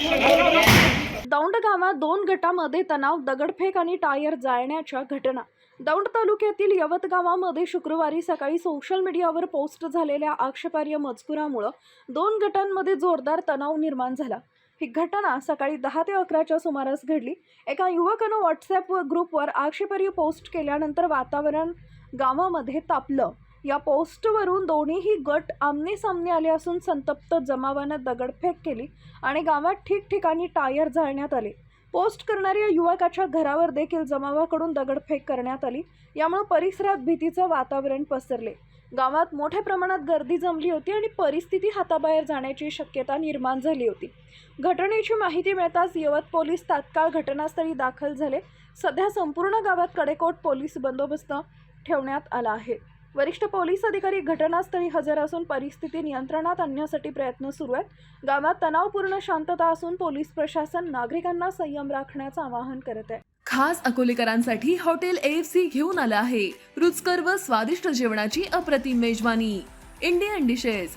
दौंड गावात दोन गटामध्ये तणाव दगडफेक आणि टायर जाळण्याच्या घटना. दौंड तालुक्यातील यवत गावामध्ये शुक्रवारी सकाळी सोशल मीडियावर पोस्ट झालेल्या आक्षेपार्ह मजकुरामुळं दोन गटांमध्ये जोरदार तणाव निर्माण झाला. ही घटना सकाळी दहा ते अकराच्या सुमारास घडली. एका युवकानं व्हॉट्सॲप ग्रुपवर आक्षेपार्ह पोस्ट केल्यानंतर वातावरण गावामध्ये तापलं. या पोस्टवरून दोन्हीही गट आमने सामने आले असून संतप्त जमावानं दगडफेक केली आणि गावात ठिकठिकाणी टायर जाळण्यात आले. पोस्ट करणाऱ्या युवकाच्या घरावर देखील जमावाकडून दगडफेक करण्यात आली. यामुळे परिसरात भीतीचं वातावरण पसरले. गावात मोठ्या प्रमाणात गर्दी जमली होती आणि परिस्थिती हाताबाहेर जाण्याची शक्यता निर्माण झाली होती. घटनेची माहिती मिळताच यवत पोलीस तात्काळ घटनास्थळी दाखल झाले. सध्या संपूर्ण गावात कडेकोट पोलीस बंदोबस्त ठेवण्यात आला आहे. वरिष्ठ पोलीस अधिकारी घटनास्थळी हजर असून परिस्थिती नियंत्रणात आणण्यासाठी प्रयत्न सुरू आहेत. गावात तणावपूर्ण शांतता असून पोलीस प्रशासन नागरिकांना संयम राखण्याचं आवाहन करत आहे. खास अकोलेकरांसाठी हॉटेल एफ सी घेऊन आलं आहे. रुचकर व स्वादिष्ट जेवणाची अप्रतिम मेजवानी. Indian dishes